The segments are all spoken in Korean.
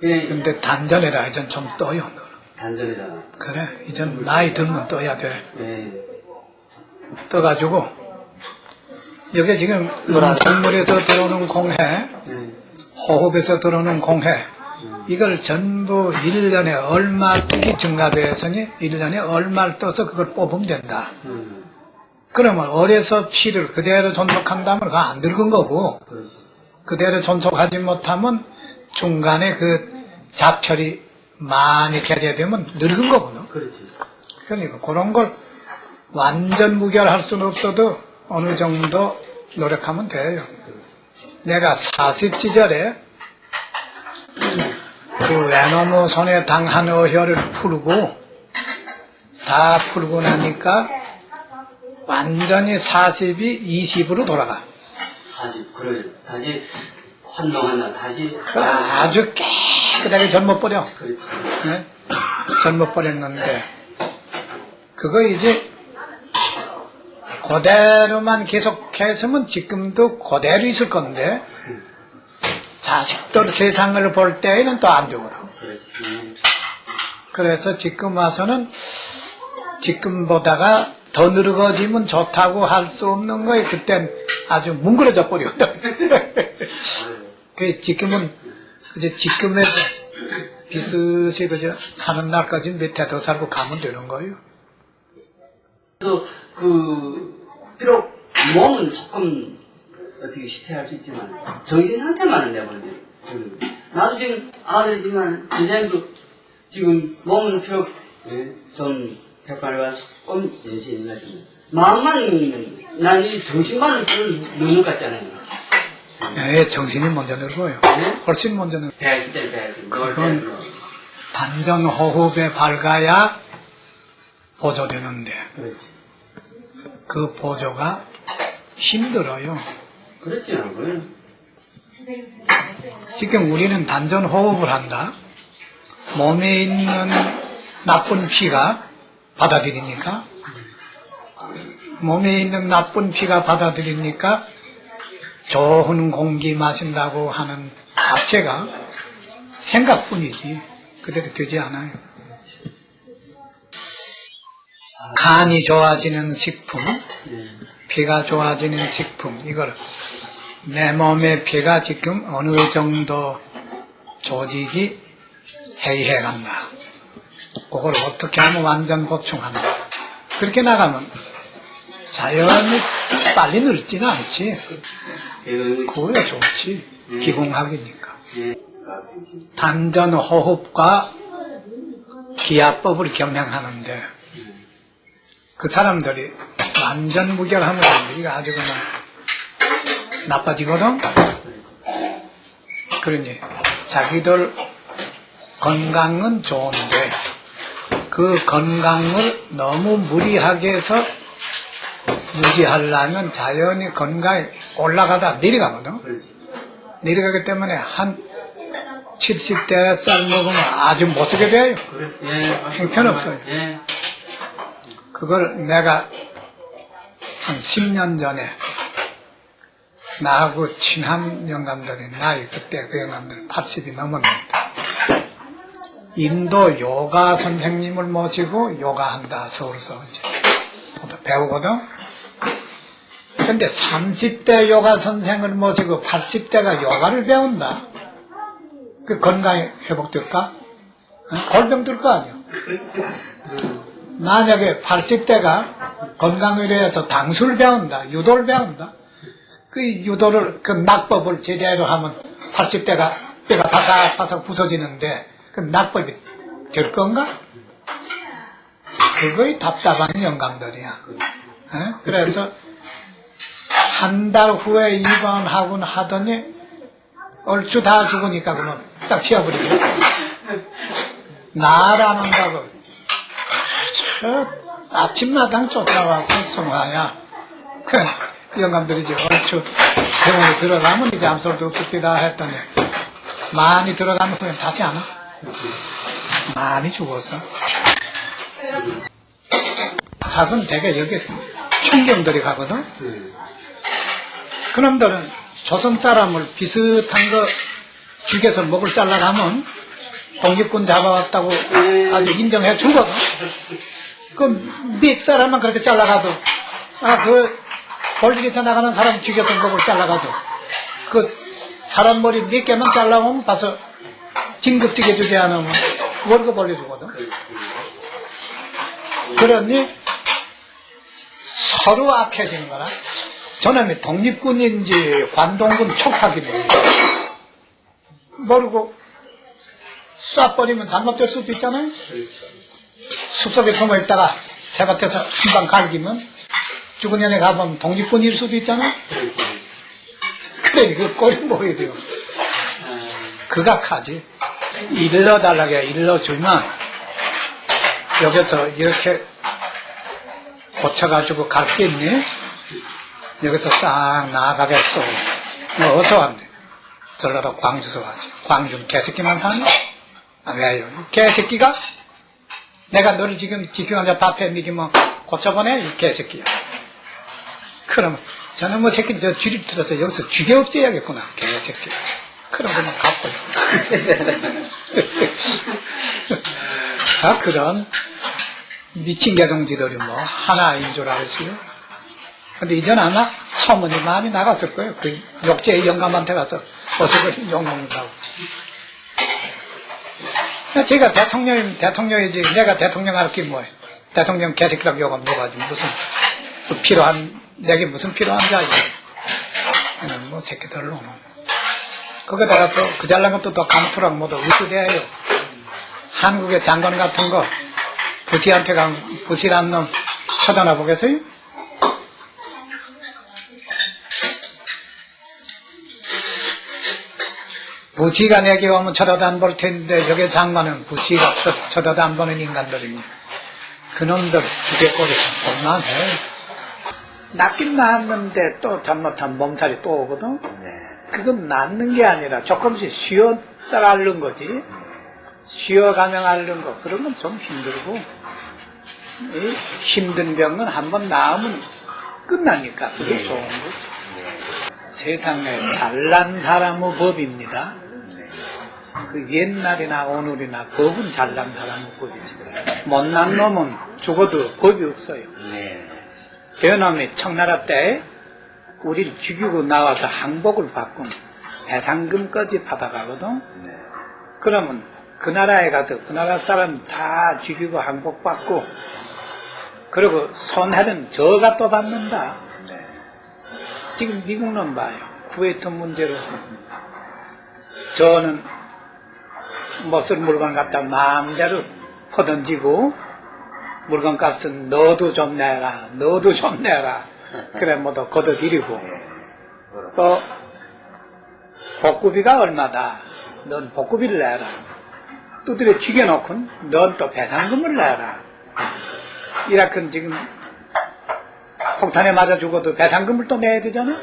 그래, 근데 단전에다 이젠 좀 떠요. 단전에다. 그래, 이젠 나이 들면 떠야 돼. 네. 떠가지고, 여기 지금 음식물에서 들어오는 공해, 네. 호흡에서 들어오는 공해, 이걸 전부 1년에 얼마씩이 증가되었으니 1년에 얼마를 떠서 그걸 뽑으면 된다. 음, 그러면 어려서 피를 그대로 존속한다면 그거 안 늙은 거고, 그렇지. 그대로 존속하지 못하면 중간에 그 잡혈이 많이 개재되면 늙은 거거든. 그렇지. 그러니까 그런 걸 완전 무결할 수는 없어도 어느 정도 노력하면 돼요. 내가 40 시절에 그 외놈의 손에 당한 어혈을 풀고 다 풀고 나니까 완전히 40이 20으로 돌아가. 다시, 그래. 다시 환농하나, 다시. 그 아주 깨끗하게 젊어버려. 그렇지. 네? 젊어버렸는데 그거 이제 그대로만 계속했으면 지금도 그대로 있을 건데 자식들 세상을 볼 때에는 또 안 되거든. 그렇지. 음, 그래서 지금 와서는 지금 보다가 더 늙어지면 좋다고 할 수 없는 거에 그땐 아주 뭉그러져 버렸다. 그 지금은 그저 지금의 비슷이 그저 사는 날까지 몇해더 살고 가면 되는 거예요. 또, 그, 비록 몸은 조금 어떻게 시퇴할 수 있지만, 정신 상태만은. 음. 나도 지금 아들이지만, 선생님도 지금 몸은 비록 예, 좀 백발과 조금 연세이 있나 지만 마음만, 난이 정신만은 좀 늙는 것 같잖아요. 예, 정신이 먼저. 네? 훨씬 먼저 때 배했을 때. 그건 단전 호흡에 밝아야 보조되는데 그렇지. 그 보조가 힘들어요. 그렇지 않고요. 지금 우리는 단전 호흡을 한다. 몸에 있는 나쁜 피가 받아들이니까 몸에 있는 나쁜 피가 받아들이니까 좋은 공기 마신다고 하는 자체가 생각뿐이지 그대로 되지 않아요. 간이 좋아지는 식품, 네. 피가 좋아지는 식품 이걸 내 몸의 피가 지금 어느 정도 조직이 해이해간다. 그걸 어떻게 하면 완전 보충한다. 그렇게 나가면 자연히 빨리 늙지는 않지. 그거야 좋지. 기공학이니까. 예. 단전 호흡과 기압법을 겸행하는데 그 사람들이 완전 무결하면 이게 아주 그냥 나빠지거든. 그러니 자기들 건강은 좋은데 그 건강을 너무 무리하게 해서 유지하려면 자연히 건강이 올라가다 내려가거든. 그렇지. 내려가기 때문에 한 70대 쌀 먹으면 아주 못 쓰게 돼요. 그렇지. 예. 형편없어요. 예. 그걸 내가 한 10년 전에 나하고 친한 영감들이 나이 그때 그 영감들 80이 넘었는데 인도 요가 선생님을 모시고 요가한다 서울서 이제 또 배우거든. 근데 30대 요가 선생을 모시고 80대가 요가를 배운다. 그 건강이 회복될까? 어? 골병 들 거 아니야. 만약에 80대가 건강의료에서 당수를 배운다, 유도를 배운다. 그 유도를, 그 낙법을 제대로 하면 80대가 뼈가 바삭바삭 부서지는데 그 낙법이 될 건가? 그거의 답답한 영감들이야. 에? 그래서 한 달 후에 입원하고 하더니 얼추 다 죽으니까 그만 싹 치워버리고 나라는다고 저 아침마당 쫓아와서 성화야 그 영감들이 이제 얼추 병원에 들어가면 이제 소리도 없겠다 했더니 많이 들어간 후에 다시 안 와. 많이 죽어서 작은 대개 여기 충경들이 가거든 예. 그놈들은 조선 사람을 비슷한 거 죽여서 목을 잘라가면 독립군 잡아왔다고 네. 아주 인정해 주거든. 그몇 사람만 그렇게 잘라가도, 아, 그, 볼직에서 나가는 사람 죽였던 거고 잘라가도, 그, 사람 머리 몇 개만 잘라오면 봐서 진급직해 주지 않으면 월급 올려주거든. 그러니 서로 악해지는 거라. 저놈이 독립군인지 관동군 촉탁인지 모르고 쏴버리면 잘못될 수도 있잖아요. 숲속에 숨어 있다가 새밭에서 한 방 갈기면 죽은 년에 가보면 독립군일 수도 있잖아요. 그래, 그 꼴이 뭐야 돼요. 극악하지. 일러달라게 일러주면 여기서 이렇게 고쳐가지고 갈 게 있니? 여기서 싹 나아가겠어. 너 어서 왔네. 전라도 광주서 와지. 광주는 개새끼만 사니? 아, 왜요? 이 개새끼가? 내가 너를 지금 기경환자 밥해 먹이면 고쳐보내? 이 개새끼야. 그럼 저는 뭐 새끼 저 쥐리 들어서 여기서 쥐게 없애야겠구나. 개새끼. 그럼 그냥 갚아요. 아, 그런 미친 개성지들이 뭐 하나인 줄 알았어요. 근데 이전 아마 소문이 많이 나갔을 거예요. 그 욕제의 영감한테 가서 어서 그 욕먹는다고. 제가 대통령이면 대통령이지 내가 대통령 할게 뭐예요. 대통령 개새끼라고 욕하면 뭐가지 무슨 또 필요한 내게 무슨 필요한 자지. 그냥 뭐 새끼들로. 거기다가 또 그 잘난 것도 또 감투랑 뭐도 의수대요. 한국의 장관 같은 거 부시한테 간 부시란 놈 쳐다나 보겠어요? 부시가 내게 오면 쳐다도 안 볼 텐데 여기 장관은 부시가 쳐- 쳐다도 안 보는 인간들입니다. 그놈들 죽여버리면 볼만해. 낫긴 낫는데 또 잘못하면 몸살이 또 오거든? 그건 낫는 게 아니라 조금씩 쉬었다가 앓는 거지. 쉬어가면 앓는 거. 그런 건 좀 힘들고. 이 힘든 병은 한번 나으면 끝나니까 그게 좋은 거지. 세상에 잘난 사람의 법입니다. 그 옛날이나 오늘이나 법은 잘난 사람의 법이지. 못난 놈은 죽어도 법이 없어요. 대현함이 청나라 때 우리를 죽이고 나와서 항복을 받고 배상금까지 받아가거든. 그러면 그 나라에 가서 그 나라 사람 다 죽이고 항복받고 그리고 손해는 저가 또 받는다. 지금 미국은 봐요. 쿠웨이트 문제로 저는 못쓸 물건 갖다 마음대로 퍼던지고 물건 값은 너도 좀 내라, 너도 좀 내라. 그래 모두 걷어들이고 또 복구비가 얼마다. 넌 복구비를 내라. 두드려 죽여놓고 넌또 배상금을 내라. 이라큰 지금 폭탄에 맞아 죽어도 배상금을 또 내야 되잖아.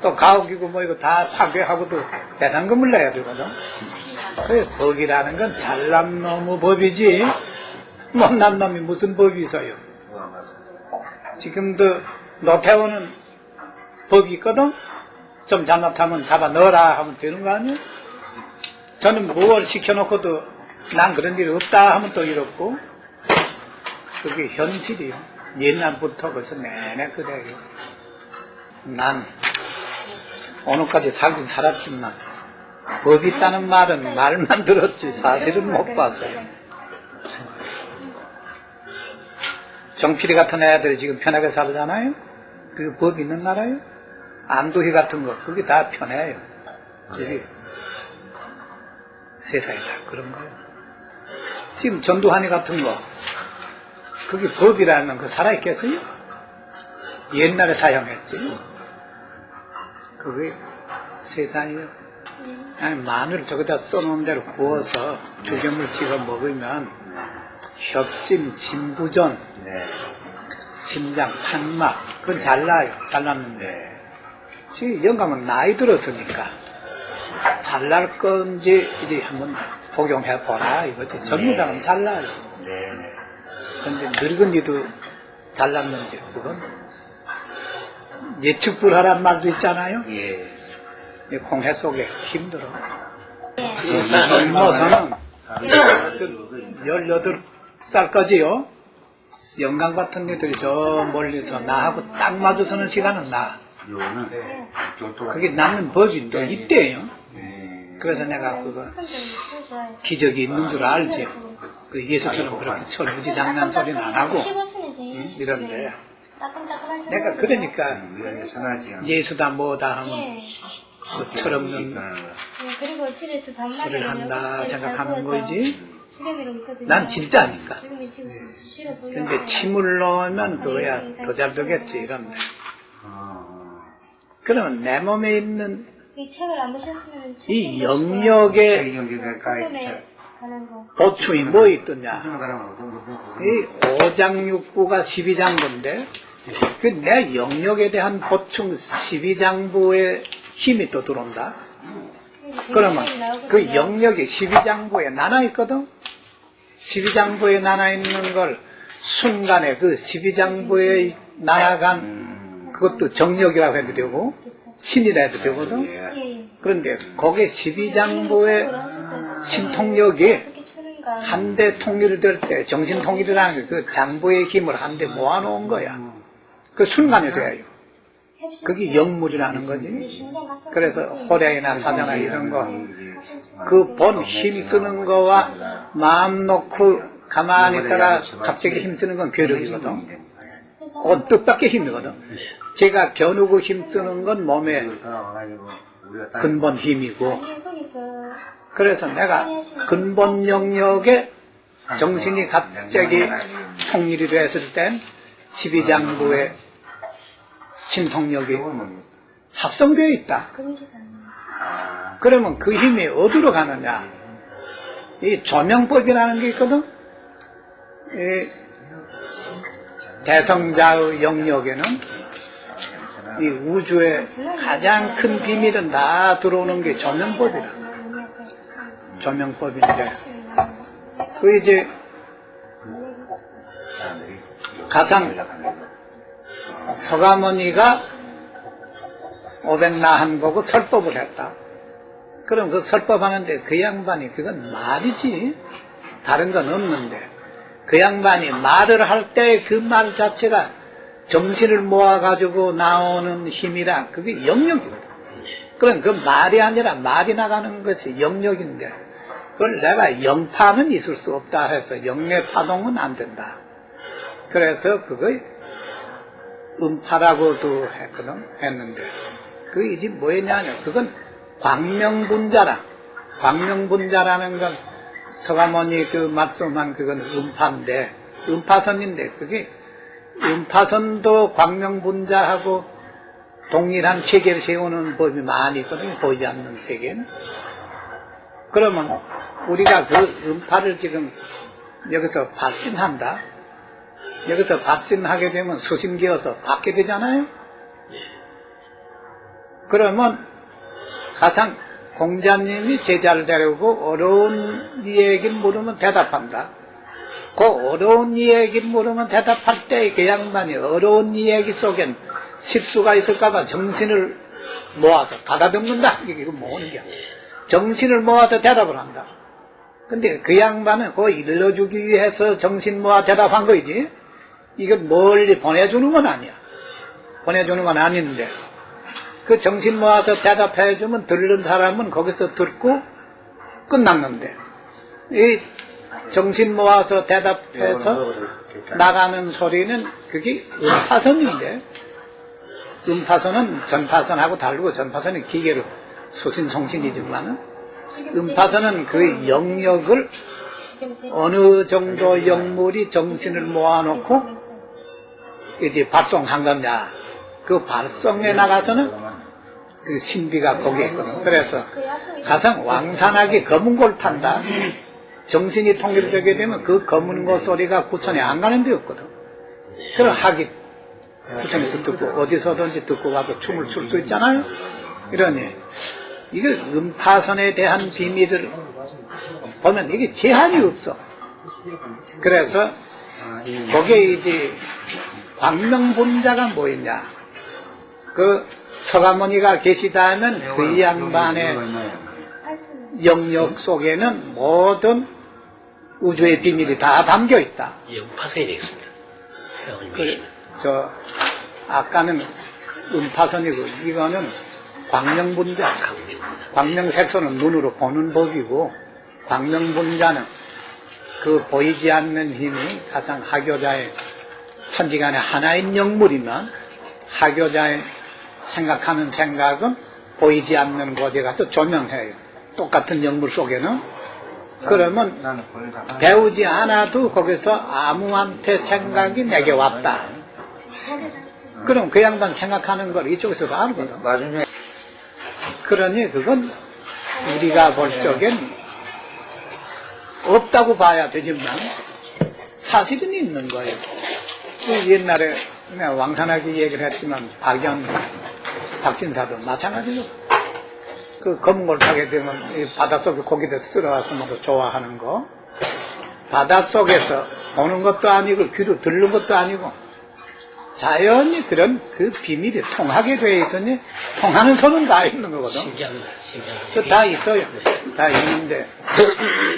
또 가옥이고 뭐 이거 다 파괴하고도 배상금을 내야 되거든. 그 법이라는 건 잘난 놈의 법이지 못난 놈이 무슨 법이 있어요. 지금도 노태우는 법이 있거든. 좀 잘못하면 잡아 넣어라 하면 되는 거 아니야? 저는 무엇을 시켜놓고도 난 그런 일이 없다 하면 또 이렇고 그게 현실이요. 옛날부터 벌써 내내 그래요. 난 오늘까지 살긴 살았지만 법 있다는 말은 말만 들었지 사실은 못 봤어요. 정필이 같은 애들이 지금 편하게 살잖아요. 그게 법 있는 나라요? 안도희 같은 거 그게 다 편해요. 그게 세상에 다 그런 거예요. 지금 전두환이 같은 거 그게 법이라는 거 살아있겠어요? 옛날에 사용했지. 그게 세상이요. 아니, 마늘 저기다 써놓은 대로 구워서 죽염을 찍어 먹으면 협심, 심부전, 심장, 판막, 그건 잘나요. 잘났는데. 지금 영감은 나이 들었으니까 잘날 건지 이제 한번 복용해 보라 이거지. 젊은 사람은 잘나요. 근데 늙은이도 잘났는지 그건 예측 불하란 말도 있잖아요. 이 공해 속에 힘들어. 젊어서는 18살까지요. 영광 같은 애들이 저 멀리서 나하고 딱 마주서는 시간은 나. 쫄도가 그게 남는 법이 또 있대요. 네. 그래서 내가 그거 기적이 있는 줄 알지. 그 예수처럼 그렇게 철부지 장난 소리는 안 하고 응? 이런데 내가 그러니까 예수다 뭐다 하면 철없는 있다는 거야. 예, 그리고 집에서 먹으면 한다 생각하는 거지. 난 진짜니까. 지금 싫어 보여요. 근데 침을 넣으면 그거야 더 잘 되겠지 이런데. 어, 어. 그러면 내 몸에 있는 이 영역의. 보충이 뭐 있더냐. 사람은 어떤 무슨 이 오장육부가 12장부인데 그 내 영역에 대한 보충 12장부의 힘이 또 들어온다. 그러면 그 영역이 12장부에 나눠 있거든. 12장부에 나눠 있는 걸 순간에 그 12장부에 날아간 그것도 정력이라고 해도 되고 신이라 해도 되거든. 그런데 거기에 12장부의 신통력이. 한대 통일될 때 정신 통일이라는 게 그 장부의 힘을 한대 모아놓은 거야. 그 순간에 돼요. 그게 영물이라는 거지. 그래서 호래이나 사자나 이런 거 그 본 힘 쓰는 거와 마음 놓고 가만히 있다가 갑자기 힘 쓰는 건 괴력이거든. 그건 뜻밖의 힘이거든. 제가 겨누고 힘 쓰는 건 몸의 근본 힘이고 그래서 내가 근본 영역에 정신이 갑자기 통일이 됐을 땐 12장부의 신통력이 합성되어 있다. 그러면 그 힘이 어디로 가느냐? 이 조명법이라는 게 있거든? 이 대성자의 영역에는 이 우주의 가장 큰 비밀은 다 들어오는 게 조명법이라. 조명법인데, 그 이제 가상 서가모니가 500나 한 거고 설법을 했다. 그럼 그 설법하는데 그 양반이 그건 말이지. 다른 건 없는데. 그 양반이 말을 할 때 그 말 자체가 정신을 모아가지고 나오는 힘이라 그게 영역이거든. 그럼 그 말이 아니라 말이 나가는 것이 영역인데 그걸 내가 영파는 있을 수 없다 해서 영내 파동은 안 된다. 그래서 그거 음파라고도 했거든, 했는데 그게 이제 뭐였냐면 그건 광명분자라. 광명분자라는 건 서가모니 그 말씀한 그건 음파인데, 음파선인데, 그게 음파선도 광명분자하고 동일한 체계를 세우는 법이 많이 있거든요. 보이지 않는 세계는. 그러면 우리가 그 음파를 지금 여기서 발신한다. 여기서 발신하게 되면 수신기어서 받게 되잖아요. 그러면 가상 공자님이 제자를 데려오고 어려운 이야기를 물으면 대답한다. 그 어려운 이야기를 물으면 대답할 때 그 양반이 어려운 이야기 속엔 실수가 있을까봐 정신을 모아서 받아듣는다. 이게 게 정신을 모아서 대답을 한다. 근데 그 양반은 그거 일러주기 위해서 정신 모아 대답한 거이지. 이걸 멀리 보내주는 건 아니야. 보내주는 건 아닌데. 그 정신 모아서 대답해주면 듣는 사람은 거기서 듣고 끝났는데. 이 정신 모아서 대답해서 나가는 소리는 그게 음파선인데. 음파선은 전파선하고 다르고 전파선은 기계로 수신 송신이지만은 음파선은 그 영역을 어느 정도 영물이 정신을 모아놓고 이제 발송한 거냐. 그 발송에 나가서는 그 신비가 거기에 있거든. 그래서 가장 왕산하게 검은 골 탄다. 정신이 통일되게 되면 그 검은 고 소리가 구천에 안 가는 데 없거든. 그럼 하기 구천에서 듣고 어디서든지 듣고 와서 춤을 출 수 있잖아요. 이러니 이거 음파선에 대한 비밀을 보면 이게 제한이 없어. 그래서 거기에 이제 광명본자가 뭐였냐. 그 서가모니가 계시다면 그 양반의 영역 속에는 모든 우주의 비밀이 다 담겨 있다. 영파선이 되겠습니다. 그. 저, 아까는 음파선이고, 이거는 광명분자. 광명색소는 눈으로 보는 법이고, 광명분자는 그 보이지 않는 힘이 가장 하교자의 천지간에 하나인 영물이면, 하교자의 생각하는 생각은 보이지 않는 곳에 가서 조명해요. 똑같은 영물 속에는. 그러면. 배우지 않아도 거기서 아무한테 생각이 내게 왔다. 그럼 그 양반 생각하는 걸 이쪽에서도 알거든. 나중에 그러니 그건 우리가 볼 적엔 없다고 봐야 되지만 사실은 있는 거예요. 그 옛날에 내가 왕산하게 얘기를 했지만 박연 박신사도 마찬가지로 그 검은 걸 타게 되면 이 바닷속에 고기들 쓸어와서 먹고 좋아하는 거 바닷속에서 보는 것도 아니고 귀로 듣는 것도 아니고 자연히 그런 그 비밀이 통하게 돼 있으니 통하는 손은 다 있는 거거든. 신기합니다. 신기합니다. 그다 있어요. 다 있는데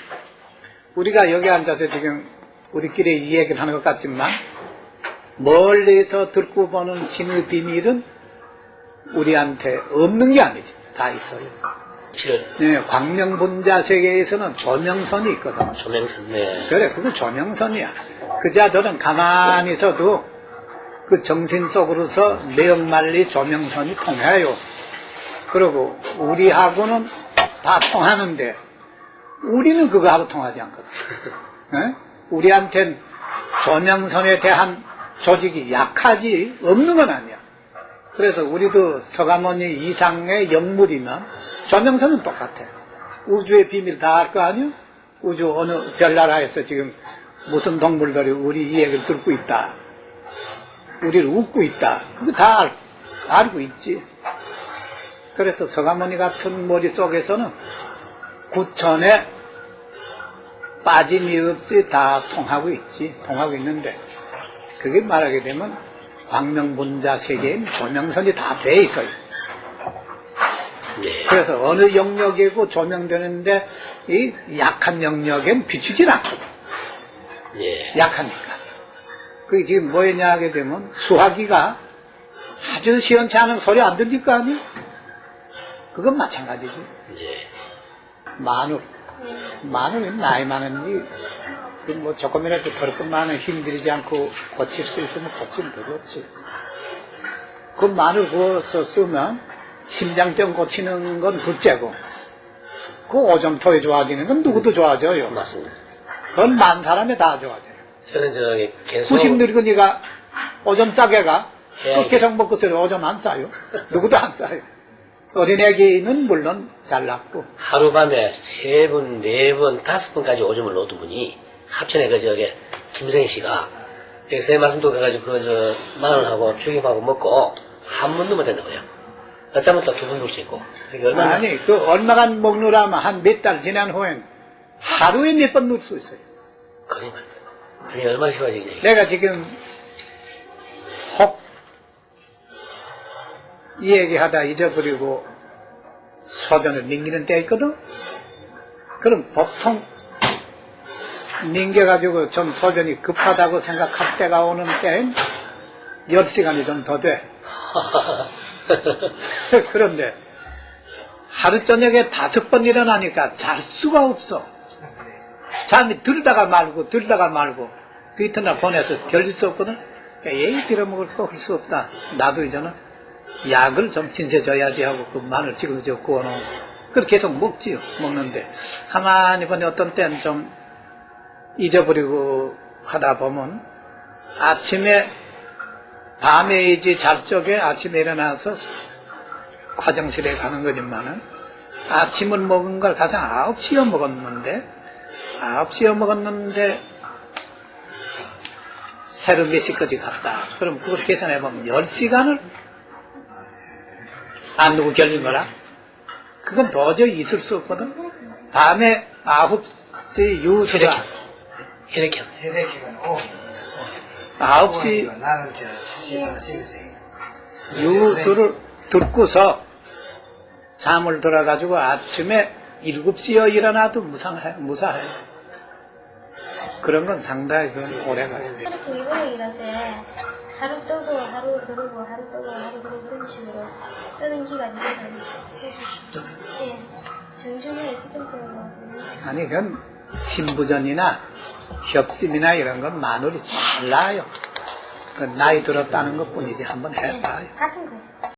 우리가 여기 앉아서 지금 우리끼리 이 얘기를 하는 것 같지만 멀리서 듣고 보는 신의 비밀은 우리한테 없는 게 아니지. 다 있어요. 네, 광명분자 세계에서는 조명선이 있거든. 조명선, 네. 그래, 그건 조명선이야. 그 자들은 가만히 있어도 그 정신 속으로서 매역만리 조명선이 통해요. 그리고 우리하고는 다 통하는데 우리는 그거하고 통하지 않거든. 예? 우리한텐 조명선에 대한 조직이 약하지 없는 건 아니야. 그래서 우리도 서가모니 이상의 영물이면 조명선은 똑같아. 우주의 비밀 다 알 거 아니야? 우주 어느 별나라에서 지금 무슨 동물들이 우리 이 얘기를 듣고 있다. 우리를 웃고 있다. 그거 다 알, 알고 있지. 그래서 서가모니 같은 머릿속에서는 구천에 빠짐이 없이 다 통하고 있지. 통하고 있는데 그게 말하게 되면 광명분자 세계엔 조명선이 다 돼 있어요. 네. 그래서 어느 영역이고 조명되는데 이 약한 영역엔 비추질 않거든. 예. 약하니까. 그게 지금 뭐였냐 하게 되면 수화기가 아주 시원치 않은 소리 안 들릴 거 아니야? 그건 마찬가지지. 예. 마늘. 마늘은 나이 많은지, 그뭐 조금이라도 더럽건마늘 힘들이지 않고 고칠 수 있으면 고치면 더 좋지. 그 마늘 구워서 쓰면 심장병 고치는 건 둘째고, 그 오점토에 좋아지는 건 누구도 좋아져요. 맞습니다. 그건 만 사람이 다 좋아져요. 저는 저기 계속 90 늙은 이가 오점 싸게 가. 예. 그 계속 먹고 서로 오점 안 싸요. 누구도 안 싸요. 어린 애기는 물론 잘났고. 하룻밤에 세 분, 네 분, 다섯 분까지 오줌을 놓던 분이 합천에 그 저기 김성희 씨가 여기 세 말씀도 가가지고 그저 마늘하고 죽임하고 먹고 한 번도 못 된다고요. 어쩌면 또 두번 놓을 수 있고. 얼마나 아니, 그 얼마간 먹느라면 한 몇 달 지난 후엔 하루에 몇 번 넣을 수 있어요. 말이야. 그게 얼마나 효과적이냐. 내가 지금 혹 이 얘기하다 잊어버리고 소변을 넘기는 때 있거든? 그럼 보통 넘겨가지고 좀 소변이 급하다고 생각할 때가 오는 때엔 10시간이 좀 더 돼. 그런데 하루 저녁에 다섯 번 일어나니까 잘 수가 없어. 잠이 들다가 말고 들다가 말고 그 이튿날 보내서 결릴 수 없거든. 그러니까 에이 빌어먹을 거 할 수 없다. 나도 이제는 약을 좀 신세 줘야지 하고 그 마늘 찍어서 구워놓은 그렇게 계속 먹지요. 먹는데 가만히 보니 어떤 때는 좀 잊어버리고 하다 보면 아침에 밤에이지 잘 적에 아침에 일어나서 화장실에 가는 거지만은 아침을 먹은 걸 가장 9시에 먹었는데 9시에 먹었는데 새로 몇 시까지 갔다. 그럼 그걸 계산해 보면 10시간을 안 두고 결린 거라? 그건 도저히 있을 수 없거든. 밤에 9시 유수가 이렇게. 혈액이면 오. 9시 나는 저 70년 신생. 유수를 듣고서 잠을 들어가지고 아침에 7시에 일어나도 무상해, 무사해. 그런 건 상당히 그건 오래 가요. 그렇게 이번에 일하세요. 하루 뜨고 하루 그러고 하루 뜨고 하루 그러고 그런 식으로 뜨는 기간이. 네. 정중에 수동적으로 아니, 그건 신부전이나 협심이나 이런 건 마늘이 잘 나요. 그 나이 들었다는 것 뿐이지 한번 해봐요. 같은 거예요.